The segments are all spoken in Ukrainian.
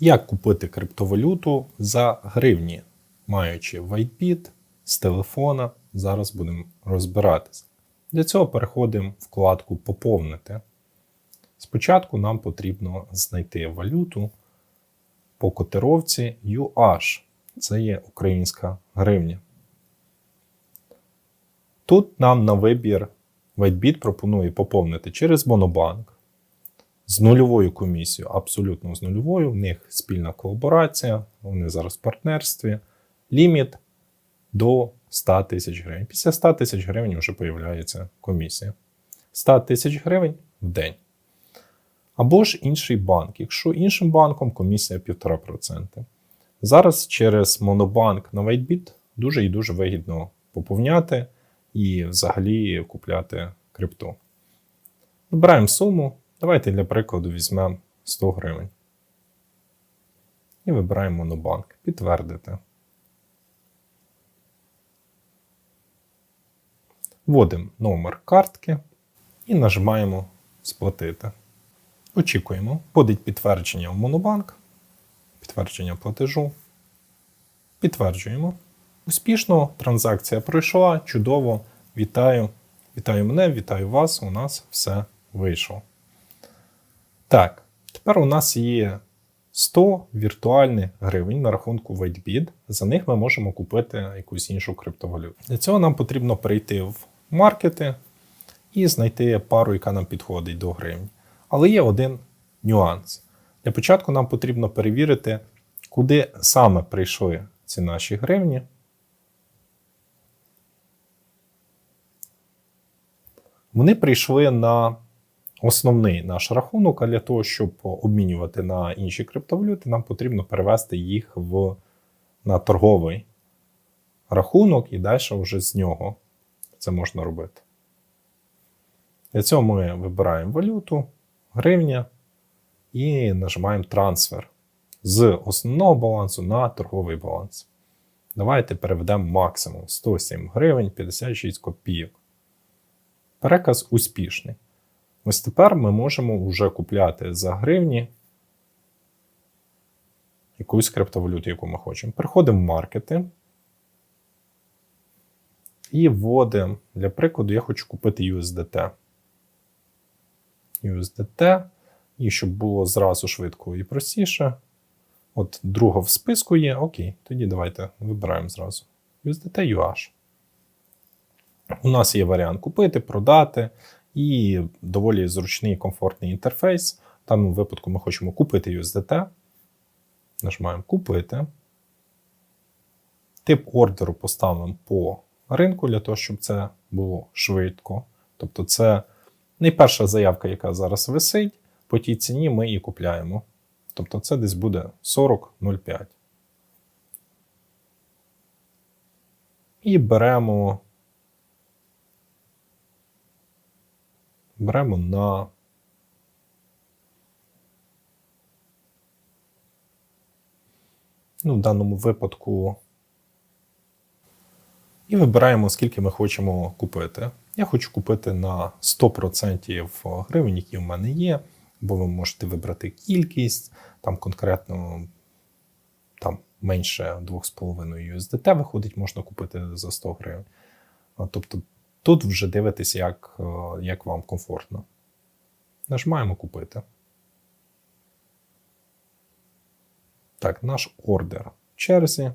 Як купити криптовалюту за гривні, маючи WhiteBit з телефона, зараз будемо розбиратися. Для цього переходимо в вкладку Поповнити. Спочатку нам потрібно знайти валюту по котировці UH. Це є українська гривня. Тут нам на вибір WhiteBit пропонує поповнити через Монобанк з нульовою комісією, абсолютно з нульовою. В них спільна колаборація, вони зараз в партнерстві. Ліміт до 100 тисяч гривень. Після 100 тисяч гривень вже з'являється комісія. 100 тисяч гривень в день. Або ж інший банк. Якщо іншим банком комісія 1,5%. Зараз через Монобанк на WhiteBit дуже і дуже вигідно поповняти і взагалі купляти крипту. Вибираємо суму. Давайте для прикладу візьмемо 100 гривень. І вибираємо Монобанк. Підтвердити. Вводимо номер картки і нажимаємо Сплатити. Очікуємо. Вводить підтвердження в Монобанк. Підтвердження платежу. Підтверджуємо. Успішно транзакція пройшла. Чудово. Вітаю. Вітаю мене, вітаю вас. У нас все вийшло. Так, тепер у нас є 100 віртуальних гривень на рахунку WhiteBit. За них ми можемо купити якусь іншу криптовалюту. Для цього нам потрібно перейти в маркети і знайти пару, яка нам підходить до гривні. Але є один нюанс. Для початку нам потрібно перевірити, куди саме прийшли ці наші гривні. Вони прийшли на основний наш рахунок, а для того, щоб обмінювати на інші криптовалюти, нам потрібно перевести їх в, на торговий рахунок і далі вже з нього це можна робити. Для цього ми вибираємо валюту, гривня і нажимаємо трансфер з основного балансу на торговий баланс. Давайте переведемо максимум 107 гривень 56 копійок. Переказ успішний. Ось тепер ми можемо вже купляти за гривні якусь криптовалюту, яку ми хочемо. Переходимо в маркети. І вводимо, для прикладу, я хочу купити USDT. USDT. І щоб було зразу швидко і простіше. От друга в списку є. Окей, тоді давайте вибираємо зразу. USDT UH. У нас є варіант купити, продати і доволі зручний і комфортний інтерфейс. В даному випадку ми хочемо купити USDT. Нажимаємо Купити. Тип ордеру поставимо по ринку для того, щоб це було швидко. Тобто, це найперша заявка, яка зараз висить. По тій ціні ми її купляємо. Тобто, це десь буде 40,05. І беремо. Беремо на ну, в даному випадку і вибираємо, скільки ми хочемо купити. Я хочу купити на 100% гривень, які в мене є, бо ви можете вибрати кількість, там конкретно там менше 2,5 USDT виходить, можна купити за 100 гривень. Тобто тут вже дивитися, як, як вам комфортно. Нажимаємо купити. Так, наш ордер в черзі.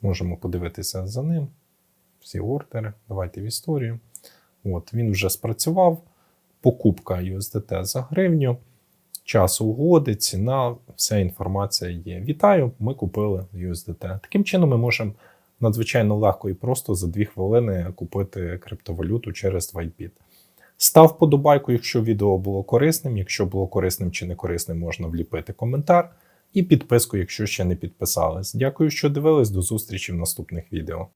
Можемо подивитися за ним. Всі ордери. Давайте в історію. От, Він вже спрацював. Покупка USDT за гривню. Час угоди, ціна, вся інформація є. Вітаю! Ми купили USDT. Таким чином, ми можемо надзвичайно легко і просто за 2 хвилини купити криптовалюту через WhiteBit. Став вподобайку, якщо відео було корисним. Якщо було корисним чи не корисним, можна вліпити коментар. І підписку, якщо ще не підписались. Дякую, що дивились. До зустрічі в наступних відео.